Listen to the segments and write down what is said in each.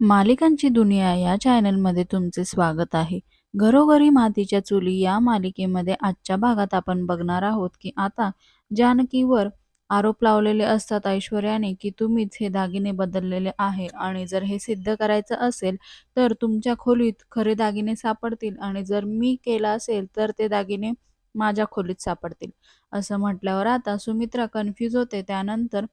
मालिकांची दुनिया या चॅनलमध्ये तुमचे स्वागत आहे. घरोघरी मातीच्या चुली या मालिकेमध्ये आजच्या भागात आपण बघणार आहोत की आता जानकीवर आरोप लावलेले असतात ऐश्वर्याने की तुम्हीच हे दागिने बदललेले आहे आणि जर हे सिद्ध करायचं असेल तर तुमच्या खोलीत खरे दागिने सापडतील आणि जर मी केला असेल तर ते दागिने माझ्या खोलीत सापडतील. असं म्हटल्यावर आता सुमित्रा कन्फ्यूज होते. त्यानंतर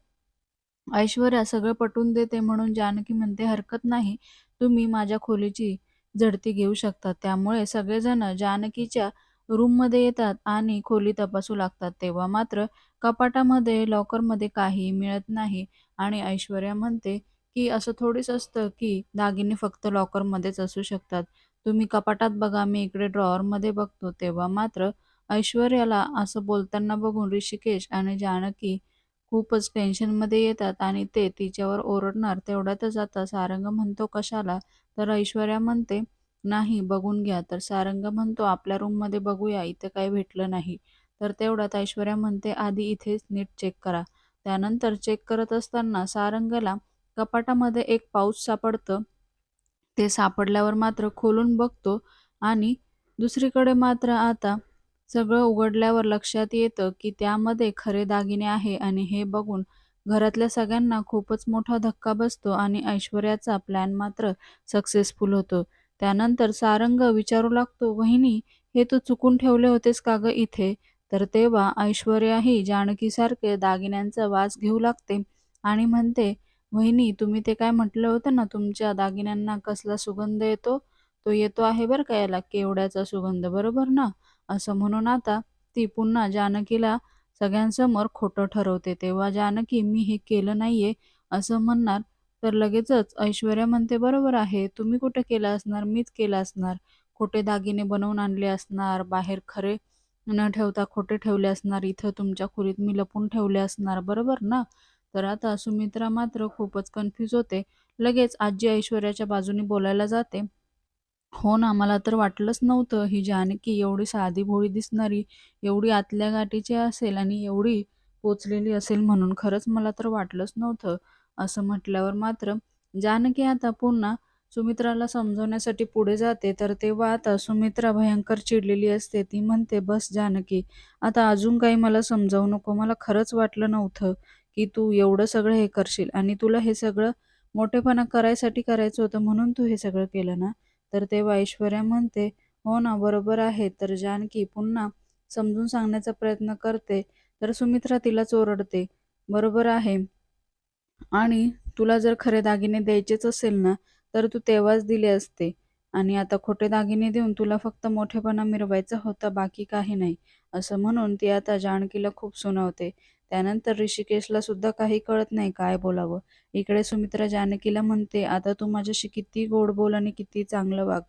ऐश्वर्या सगळं पटवून देते म्हणून जानकी म्हणते हरकत नाही. तुम्ही माझ्या खोलीची झडती घेऊ शकता त्यामुळे सगळेजण जानकीच्या रूममध्ये येतात आणि खोली तपासू लागतात. तेव्हा मात्र कपाटामध्ये लॉकरमध्ये काही मिळत नाही आणि ऐश्वर्या म्हणते की असं थोडीच असतं की दागिने फक्त लॉकरमध्येच असू शकतात. तुम्ही कपाटात बघा मी इकडे ड्रॉअरमध्ये बघतो. तेव्हा मात्र ऐश्वर्याला असं बोलताना बघून ऋषिकेश आणि जानकी खूपच टेन्शनमध्ये येतात आणि ते तिच्यावर ओरडणार तेवढ्यातच आता सारंग म्हणतो कशाला? तर ऐश्वर्या म्हणते नाही बघून घ्या. तर सारंग म्हणतो आपल्या रूममध्ये बघूया इथं काही भेटलं नाही. तर तेवढ्यात ऐश्वर्या म्हणते आधी इथेच नीट चेक करा. त्यानंतर चेक करत असताना सारंगला कपाटामध्ये एक पाऊच सापडतं. ते सापडल्यावर मात्र खोलून बघतो आणि दुसरीकडे मात्र आता सगळं उघडल्यावर लक्षात येतं की त्यामध्ये खरे दागिने आहे आणि हे बघून घरातल्या सगळ्यांना खूपच मोठा धक्का बसतो आणि ऐश्वर्याचा प्लॅन मात्र सक्सेसफुल होतो. त्यानंतर सारंग विचारू लागतो, "वहिनी, हे तू चुकून ठेवले होतेस का ग इथे?" तर तेव्हा ऐश्वर्याही जानकीसारखे दागिन्यांचा वास घेऊ लागते आणि म्हणते, "वहिनी, तुम्ही ते काय म्हटलं होतं ना, तुमच्या दागिन्यांना कसला सुगंध येतो? तो येतो आहे बरं का याला केवड्याचा सुगंध, बरोबर ना?" असं म्हणून आता ती पुन्हा जानकीला सगळ्यांसमोर खोटं ठरवते. तेव्हा जानकी मी हे केलं नाहीये असं म्हणणार तर लगेचच ऐश्वर्या म्हणते बरोबर आहे तुम्ही कुठे केलं असणार मीच केलं असणार. खोटे दागिने बनवून आणले असणार, बाहेर खरे न ठेवता खोटे ठेवले असणार, इथं तुमच्या खोलीत मी लपून ठेवले असणार बरोबर ना? तर आता सुमित्रा मात्र खूपच कन्फ्यूज होते. लगेच आजी ऐश्वर्याच्या बाजूने बोलायला जाते. हो ना, मला तर वाटलंच नव्हतं ही जानकी एवढी साधीभोळी दिसणारी, एवढी आतल्या गाठीची असेल आणि एवढी पोचलेली असेल म्हणून. खरंच मला तर वाटलंच नव्हतं. असं म्हटल्यावर मात्र जानकी आता पुन्हा सुमित्राला समजवण्यासाठी पुढे जाते. तर तेव्हा आता सुमित्रा भयंकर चिडलेली असते. ती म्हणते, "बस जानकी, आता अजून काही मला समजावू नको. मला खरंच वाटलं नव्हतं की तू एवढं सगळं हे करशील आणि तुला हे सगळं मोठेपणा करायसाठी करायचं होतं म्हणून तू हे सगळं केलं ना?" तर तेव्हा ऐश्वर्या म्हणते, "हो ना, बरोबर आहे." तर जानकी पुन्हा समजून सांगण्याचा प्रयत्न करते, तर सुमित्रा तिलाच ओरडते, "बरोबर आहे आणि तुला जर खरे दागिने द्यायचेच असेल ना, तर तू तेव्हाच दिले असते आणि आता खोटे दागिने देऊन तुला फक्त मोठेपणा मिरवायचा होता, बाकी काही नाही." असं म्हणून ती आता जानकीला खूप सुनावते. त्यानंतर ऋषिकेशला सुद्धा काही कळत नाही काय बोलावं. इकडे सुमित्रा जानकीला म्हणते, "आता तू माझ्याशी किती गोड बोल आणि किती चांगलं वाग,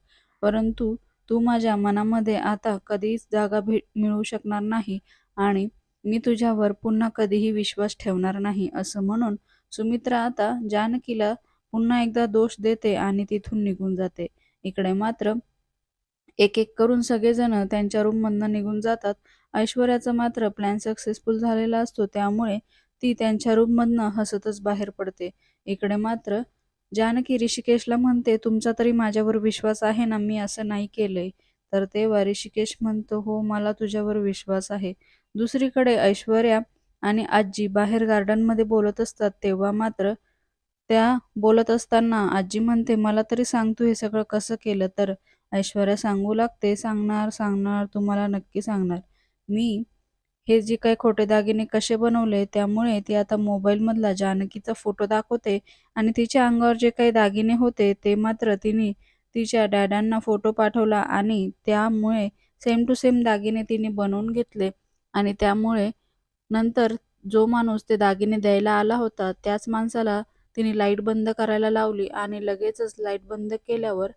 परंतु तू माझ्या मनामध्ये आता कधीच जागा भेट मिळू शकणार नाही आणि मी तुझ्यावर पुन्हा कधीही विश्वास ठेवणार नाही." असं म्हणून सुमित्रा आता जानकीला पुन्हा एकदा दोष देते आणि तिथून निघून जाते. इकडे मात्र एक एक करून सगळेजण त्यांच्या रूममधनं निघून जातात. ऐश्वर्याचा मात्र प्लॅन सक्सेसफुल झालेला असतो त्यामुळे ती त्यांच्या रूममधनं हसतच बाहेर पडते. इकडे मात्र जानकी ऋषिकेशला म्हणते, "तुमचा तरी माझ्यावर विश्वास आहे ना, मी असं नाही केलंय." तर तेव्हा ऋषिकेश म्हणतो, "हो, मला तुझ्यावर विश्वास आहे." दुसरीकडे ऐश्वर्या आणि आजी बाहेर गार्डनमध्ये बोलत असतात तेव्हा मात्र त्या बोलत असताना आजी म्हणते, "मला तरी सांग तू हे सगळं कसं केलं?" तर ऐश्वर्या सांगू लागते, "सांगणार, सांगणार, तुम्हाला नक्की सांगणार. मी हे जे काही खोटे दागिने कसे बनवले त्यामुळे ती आता मोबाईलमधला जानकीचा फोटो दाखवते आणि तिच्या अंगावर जे काही दागिने होते ते मात्र तिने तिच्या डॅडांना फोटो पाठवला आणि त्यामुळे सेम टू सेम दागिने तिने बनवून घेतले आणि त्यामुळे नंतर जो माणूस ते दागिने द्यायला आला होता त्याच माणसाला तिने लाइट बंद करायला लावली आणि लगेचच लाइट बंद केल्यावर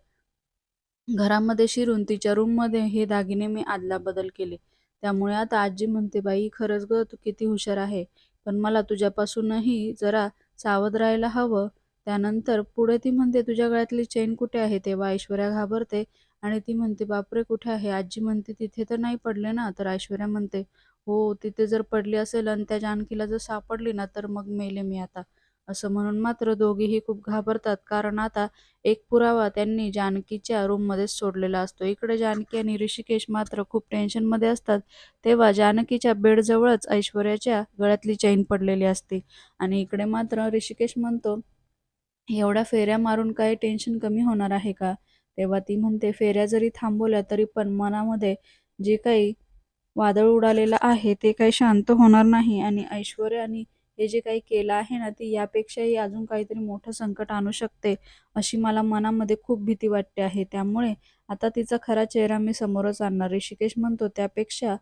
घरामध्ये शिरून तिच्या रूममध्ये हे दागिने मी बदल केले. त्यामुळे आता आजी म्हणते, "बाई खरंच गं तू किती हुशार आहे. पण मला तुझ्यापासूनही जरा सावध राहायला हवं." त्यानंतर पुढे ती म्हणते, "तुझ्या गळ्यातली चेन कुठे आहे?" तेव्हा ऐश्वर्या घाबरते आणि ती म्हणते, "बापरे! कुठे आहे?" आजी म्हणते, "तिथे तर नाही पडले ना?" तर ऐश्वर्या म्हणते, "हो, तिथे जर पडली असेल आणि त्या जानकीला जर सापडली ना, तर मग मेले मी आता." असं म्हणून मात्र दोघेही खूप घाबरतात कारण आता एक पुरावा त्यांनी जानकीच्या रूममध्येच सोडलेला असतो. इकडे जानकी आणि ऋषिकेश मात्र खूप टेन्शनमध्ये असतात. तेव्हा जानकीच्या बेडजवळच ऐश्वर्याच्या गळ्यातली चैन पडलेली असते आणि इकडे मात्र ऋषिकेश म्हणतो, एवढ्या फेऱ्या मारून काही टेन्शन कमी होणार आहे का? तेव्हा ती म्हणते, फेऱ्या जरी थांबवल्या तरी पण मनामध्ये जे काही वादळ उडालेलं आहे ते काही शांत होणार नाही आणि ऐश्वर्याने हे जे काही केलं आहे ना, ती यापेक्षाही अजून काहीतरी मोठं संकट आणू शकते, अशी मला मनामध्ये खूप भीती वाटते आहे. त्यामुळे आता तिचा खरा चेहरा मी समोरच आणणार. ऋषिकेश म्हणतो, त्यापेक्षा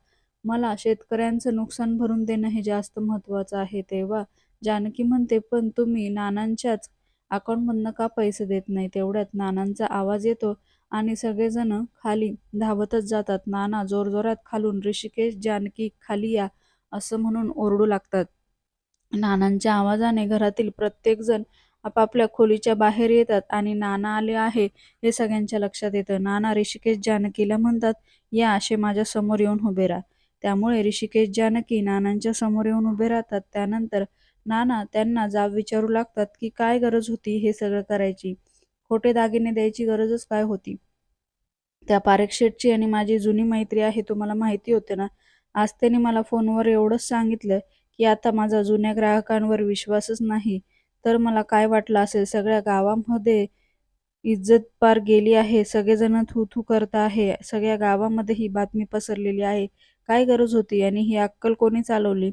मला शेतकऱ्यांचं नुकसान भरून देणं हे जास्त महत्त्वाचं आहे. तेव्हा जानकी म्हणते, पण तुम्ही नानांच्याच अकाउंटमधनं का पैसे देत नाही? तेवढ्यात नानांचा आवाज येतो आणि सगळेजण खाली धावतच जातात. नाना जोरजोरात खालून ऋषिकेश, जानकी खाली या असं म्हणून ओरडू लागतात. नानांच्या आवाजाने घरातील प्रत्येकजण आपापल्या खोलीच्या बाहेर येतात आणि नाना आले आहे हे सगळ्यांच्या लक्षात येतं. नाना ऋषिकेश जानकीला म्हणतात, या असे माझ्यासमोर येऊन उभे राहा. त्यामुळे ऋषिकेश जानकी नानांच्या समोर येऊन उभे राहतात. त्यानंतर नाना त्यांना जाब विचारू लागतात की काय गरज होती हे सगळं करायची? खोटे दागिने द्यायची गरजच काय होती? त्या पारेख आणि माझी जुनी मैत्री आहे तुम्हाला माहिती होते ना? आज त्यांनी मला फोनवर एवढंच सांगितलं की आता माझा जुन्या ग्राहकांवर विश्वासच नाही तर मला काय वाटलं असेल? सगळ्या गावामध्ये इज्जत पार गेली आहे. सगळेजण थू-थू करत आहे. सगळ्या गावामध्ये ही बातमी पसरलेली आहे. काय गरज होती? आणि ही अक्कल कोणी चालवली?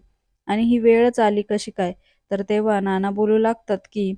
आणि ही वेळच आली कशी काय? तर तेव्हा नाना बोलू लागतात की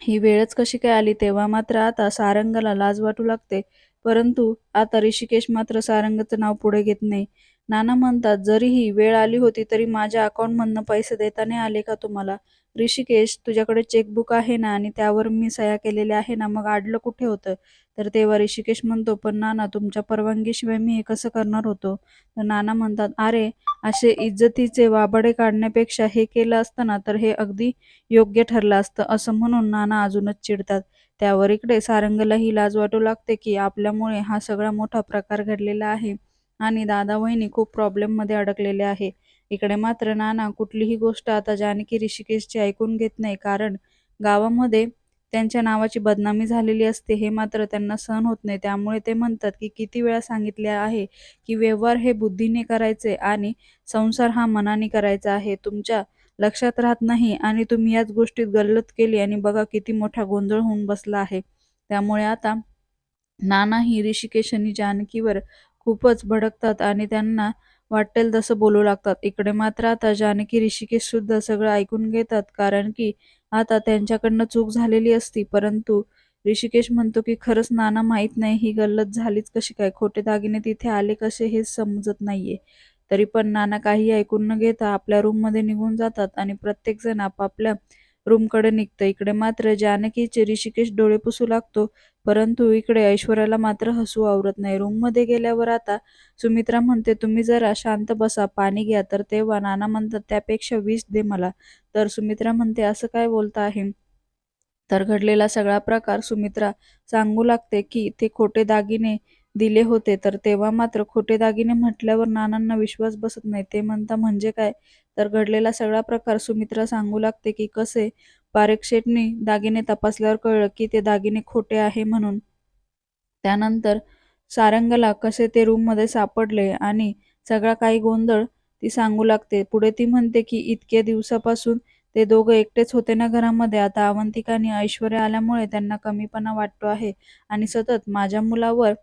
ही वेळच कशी काय आली? तेव्हा मात्र आता सारंगाला लाज वाटू लागते. परंतु आता ऋषिकेश मात्र सारंगचं नाव पुढे घेत नाही. नाना म्हणतात, जरीही वेळ आली होती तरी माझ्या अकाउंटमधनं पैसे देता नाही आले का तुम्हाला? ऋषिकेश, तुझ्याकडे चेकबुक आहे ना आणि त्यावर मी सह्या केलेल्या आहे ना, मग आडलं कुठे होतं? तर तेव्हा ऋषिकेश म्हणतो, पण नाना तुमच्या परवानगीशिवाय मी हे कसं करणार होतो? तर नाना म्हणतात, अरे असे इज्जतीचे वाबडे काढण्यापेक्षा हे केलं असतं ना तर हे अगदी योग्य ठरलं असतं, असं म्हणून नाना अजूनच चिडतात. त्यावर इकडे सारंगलाही लाज वाटू लागते की आपल्यामुळे हा सगळा मोठा प्रकार घडलेला आहे आणि दादा वहिनी खूप प्रॉब्लेममध्ये अडकलेले आहे. इकडे मात्र नाना कुठलीही गोष्ट आता जानकी ऋषिकेशची ऐकून घेत नाही कारण गावामध्ये त्यांच्या नावाची बदनामी झालेली असते हे मात्र त्यांना सहन होत नाही. त्यामुळे ते म्हणतात की किती वेळा सांगितले आहे की व्यवहार हे बुद्धीने करायचे आणि संसार हा मनाने करायचा आहे. तुमच्या लक्षात राहत नाही आणि तुम्ही याच गोष्टीत गल्लत केली आणि बघा किती मोठा गोंधळ होऊन बसला आहे. त्यामुळे आता नानाही ऋषिकेश आणि जानकीवर खूपच भडकतात आणि त्यांना वाटेल तसं बोलू लागतात. इकडे मात्र आता जानकी ऋषिकेश सुद्धा सगळं ऐकून घेतात कारण की आता त्यांच्याकडनं चूक झालेली असती. परंतु ऋषिकेश म्हणतो की खरंच नाना माहीत नाही ही गल्लत झालीच कशी काय? खोटे दागिने तिथे आले कसे हे समजत नाहीये. तरी पण नाना काही ऐकून न घेता आपल्या रूममध्ये निघून जातात आणि प्रत्येकजण आपापल्या रूमकडे निघतं. इकडे मात्र जानकीचे ऋषिकेश डोळे पुसू लागतो. परंतु इकडे ऐश्वर्याला मात्र हसू आवरत नाही. रूममध्ये गेल्यावर आता सुमित्रा म्हणते, तुम्ही जरा शांत बसा, पाणी घ्या. तर तेव्हा नाना म्हणतात, त्यापेक्षा वीस दे मला. तर सुमित्रा म्हणते, असं काय बोलता आहे? तर घडलेला सगळा प्रकार सुमित्रा सांगू लागते की ते खोटे दागिने दिले होते. तर तेव्हा मात्र खोटे दागिने म्हटल्यावर नानांना विश्वास बसत नाही. ते म्हणता म्हणजे काय? तर घडलेला सगळा प्रकार सुमित्रा सांगू लागते की कसे पारेख दागिने तपासल्यावर कळलं की ते दागिने खोटे आहे म्हणून. त्यानंतर सारंगला कसे ते रूममध्ये सापडले आणि सगळा काही गोंधळ ती सांगू लागते. पुढे ती म्हणते की इतक्या दिवसापासून ते दोघं एकटेच होते ना घरामध्ये. आता अवंतिका आणि ऐश्वर्या आल्यामुळे त्यांना कमीपणा वाटतो आहे आणि सतत माझ्या मुलावर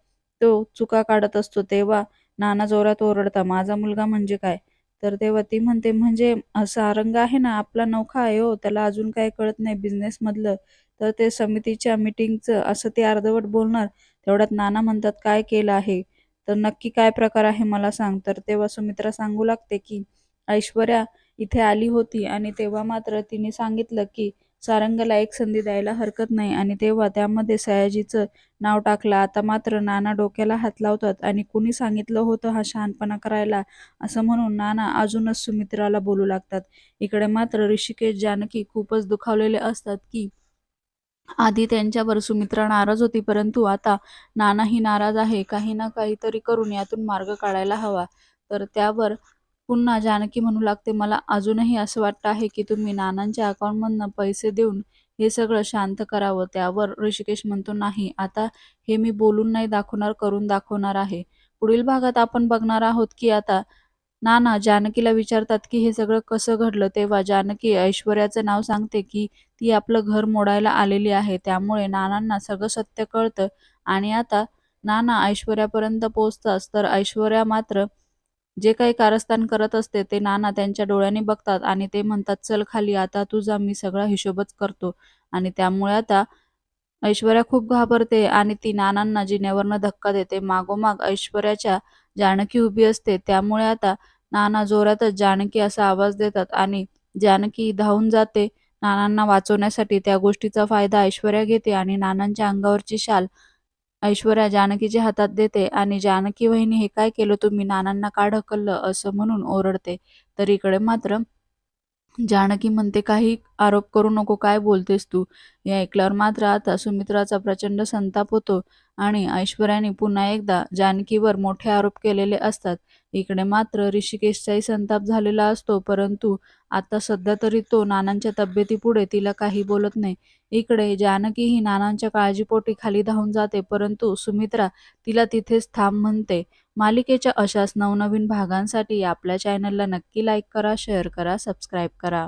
तो चुका काढत असतो. तेव्हा नाना जोरात ओरडता, माझा मुलगा म्हणजे काय? तर तेव्हा ती म्हणते, म्हणजे सारंग आहे ना आपला नौखा आहे हो, त्याला अजून काय कळत नाही बिझनेसमधलं. तर ते समितीच्या मीटिंगचं असं ते अर्धवट बोलणार. तेवढ्यात नाना म्हणतात, काय केलं आहे? तर नक्की काय प्रकार आहे मला सांग. तर तेव्हा सुमित्रा सांगू लागते की ऐश्वर्या इथे आली होती आणि तेव्हा मात्र तिने सांगितलं की सारंगला एक संधी द्यायला हरकत नाही आणि तेव्हा त्यामध्ये सयाजीचं नाव टाकलं. आता मात्र नाना डोक्याला हात लावतात आणि कुणी सांगितलं होतं हा शहाणपणा करायला? असं म्हणून नाना अजूनच सुमित्राला बोलू लागतात. इकडे मात्र ऋषिकेश, जानकी खूपच दुखावलेले असतात की आधी त्यांच्यावर सुमित्रा नाराज होती परंतु आता नानाही नाराज आहे. काही ना काहीतरी करून यातून मार्ग काढायला हवा. तर त्यावर पुन्हा जानकी म्हणू लागते, "मला अजूनही असं वाटतं आहे की तुम्ही नानांच्या अकाउंटमधनं पैसे देऊन हे सगळं शांत करावं." त्यावर ऋषिकेश म्हणतो, "नाही, आता हे मी बोलून नाही दाखवणार, करून दाखवणार आहे." पुढील भागात आपण बघणार आहोत की आता नाना जानकीला विचारतात की हे सगळं कसं घडलं. तेव्हा जानकी ऐश्वर्याचं नाव सांगते की ती आपलं घर मोडायला आलेली आहे. त्यामुळे नानांना सगळं सत्य कळतं आणि आता नाना ऐश्वर्यापर्यंत पोहोचतात. तर ऐश्वर्या मात्र जे काही कारस्थान करत असते ते नाना त्यांच्या डोळ्यांनी बघतात आणि ते म्हणतात, "चल खाली, आता तुझा मी सगळा हिशोबच करतो." आणि त्यामुळे आता ऐश्वर्या खूप घाबरते आणि ती नानांना जिन्यावरनं धक्का देते. मागोमाग ऐश्वर्याच्या जानकी उभी असते. त्यामुळे आता नाना जोरातच जानकी असा आवाज देतात आणि जानकी धावून जाते नानांना वाचवण्यासाठी. त्या गोष्टीचा फायदा ऐश्वर्या घेते आणि नानांच्या अंगावरची शाल ऐश्वर्या जानकीच्या हातात देते आणि जानकी वहिनी हे काय केलं? तुम्ही नानांना का ढकललं? असं म्हणून ओरडते. तर इकडे मात्र जानकी म्हणते काही आरोप करू नको काय बोलतेस तू? हे ऐकल्यावर मात्र आता सुमित्राचा प्रचंड संताप होतो. आणि ऐश्वर्याने पुन्हा एकदा जानकीवर मोठे आरोप केलेले असतात. इकडे मात्र ऋषिकेशचाही संताप झालेला असतो परंतु आता सध्या तरी तो नानांच्या तब्येतीपुढे तिला काही बोलत नाही. इकडे जानकी ही नानांच्या काळजीपोटी खाली धावून जाते परंतु सुमित्रा तिला तिथेच थांब म्हणते. मालिकेच्या अशाच नवनवीन भागांसाठी आपल्या चॅनलला नक्की लाईक करा शेअर करा सबस्क्राईब करा.